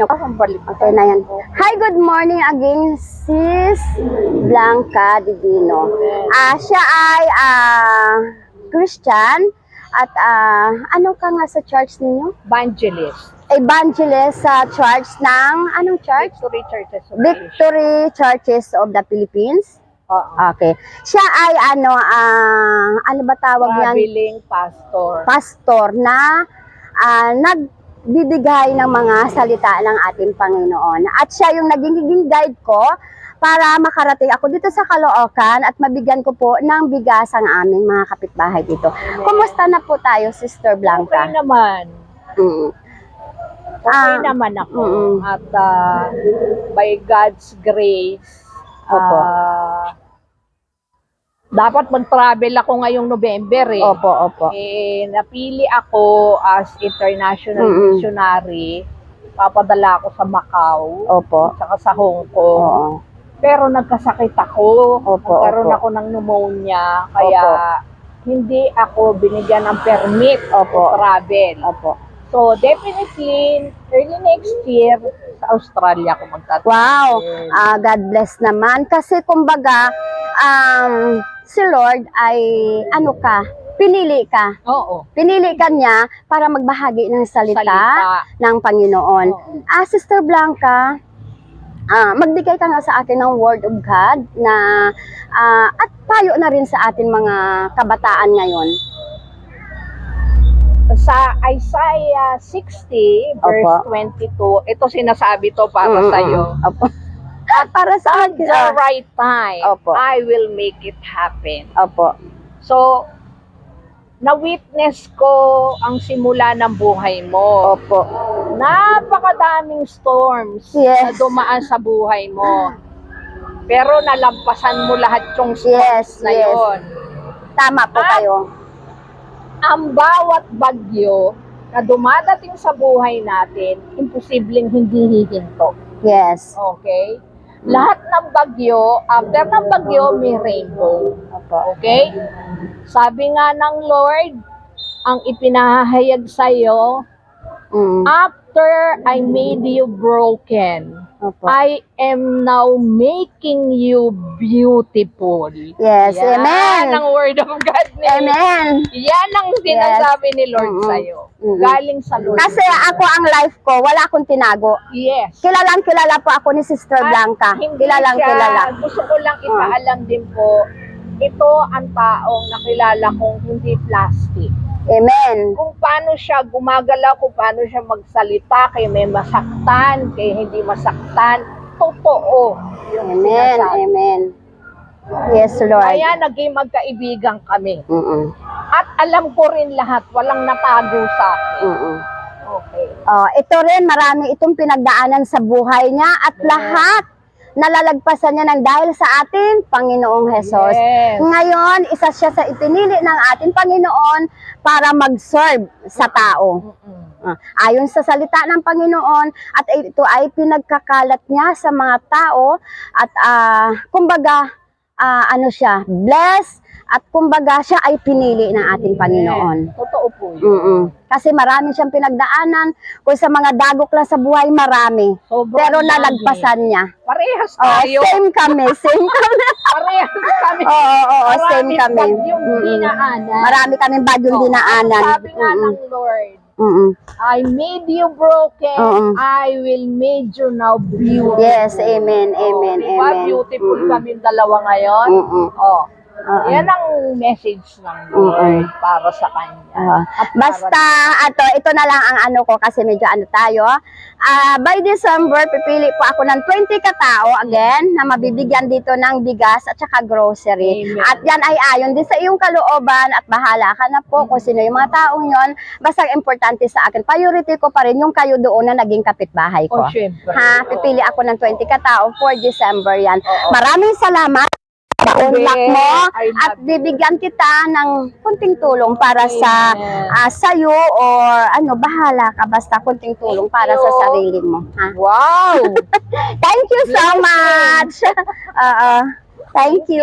Okay na yan. Hi, good morning again, Sis Blanca Divino. Ah, siya ay ah, Christian at ah, ano ka nga sa church ninyo? Evangelist. Evangelist sa church ng, anong church? Victory Churches of Victory Churches of the Philippines. Okay. Siya ay ano, ah, ano ba tawag yan? Traveling pastor. pastor na ah, nagbibigay ng mga salita ng ating Panginoon. At siya yung naging guide ko para makarating ako dito sa Caloocan at mabigyan ko po ng bigas ang aming mga kapitbahay dito. Kumusta na po tayo, Sister Okay Blanca? naman. Mm. Okay Ah, naman ako. mm-mm. At ah, by God's grace, Opo. ah, dapat mag-travel ako ngayong November eh. Opo, opo. Eh, napili ako as international Mm-mm. missionary. Papadala ako sa Macau. Opo. Saka sa Hong Kong. Oo. Pero nagkasakit ako. Opo, Nagkaroon opo. ako ng pneumonia. Kaya hindi ako binigyan ng permit Opo. to travel. Opo. So, definitely, early next year, sa Australia ako magtatravel. Wow! Ah, God bless naman. Kasi kumbaga, um, si Lord ay ano ka, pinili ka. Oo. Pinili ka niya para magbahagi ng salita, Salita. ng Panginoon. Oo. Ah, Sister Blanca, ah, magbigay ka nga sa akin ng Word of God na ah, at payo na rin sa atin mga kabataan ngayon. Sa Isaiah 60, verse Opo. 22, ito sinasabi to para Mm, sa iyo. mm, Opo. Para sa At the akin. right time, Opo. I will make it happen. Opo. So, na-witness ko ang simula ng buhay mo. Opo. Napakadaming storms Yes. na dumaan sa buhay mo. Pero nalampasan mo lahat yung storms Yes, na yes. yon. Tama po At- kayo. Ang bawat bagyo na dumadating sa buhay natin, imposibleng hindi hihinto. Yes. Okay? Lahat ng bagyo, after ng bagyo, may rainbow. Okay? Sabi nga ng Lord, ang ipinahayag sa iyo, Mm. after I made you broken, Opo. I am now making you beautiful. Yes, Yan amen. ang word of God ni Amen. Yan ang sinasabi ni Lord Mm-mm. sa iyo. Mm-mm. Galing sa Lord. Kasi ako ang life ko, wala akong tinago. yes. Kilalang kilala po ako ni Sister At Blanca. hindi Kilalang siya- kilala. Gusto ko lang ipaalam din po, ito ang taong nakilala kong hindi plastic. Amen. Kung paano siya gumagalaw, kung paano siya magsalita, kay may masaktan, kay hindi masaktan, totoo. Yung Amen. sinasabi. Amen. Yes, Lord. Kaya naging magkaibigan kami. Mm-mm. At alam ko rin lahat, walang natago sa akin. Mm-mm. Okay. Oh, ito rin, marami itong pinagdaanan sa buhay niya at lahat nalalagpasan niya ng dahil sa atin, Panginoong Hesus. Yes. Ngayon, isa siya sa ipinili ng ating Panginoon para mag-serve sa tao. Ah, ayon sa salita ng Panginoon at ito ay pinagkakalat niya sa mga tao at ah, kumbaga ah, ano siya bless at kumbaga siya ay pinili ng ating Panginoon. Totoo po yun. Mm-mm. Kasi marami siyang pinagdaanan kung sa mga dagok lang sa buhay marami Sobrang pero nalagpasan niya. Parehas Oh, tayo. same kami, same kami. Parehas kami. Oo, oo, oo, same Maraming kami. bagyong Mm-mm. dinaanan. Marami kaming bagyong Oh, dinaanan. Sabi nga ng Lord, Mm-mm. I made you broken, Oo. I will make you now beautiful. Yes, amen, amen, oh, diba? amen. Beautiful Mm-mm. kami dalawa ngayon. Mm-mm. Oh. Oo. Yan ang message ng Lord para sa kanya. Para- Basta, ato, ito na lang ang ano ko kasi medyo ano tayo. Ah, by December, pipili po ako ng 20 katao again na mabibigyan dito ng bigas at saka grocery. Amen. At yan ay ayon din sa iyong kalooban at bahala ka na po kung sino yung mga taong yon. Basta importante sa akin, priority ko pa rin yung kayo doon na naging kapitbahay ko. Oh, syempre. Ha, pipili ako ng 20 katao for December yan. Maraming salamat. Paunlak mo I love at bibigyan kita ng kunting tulong para sa Amen. ah, sa'yo or ano, bahala ka basta kunting tulong Thank para you. sa sarili mo. Ha? Wow! Thank you so much. Oo. Thank you.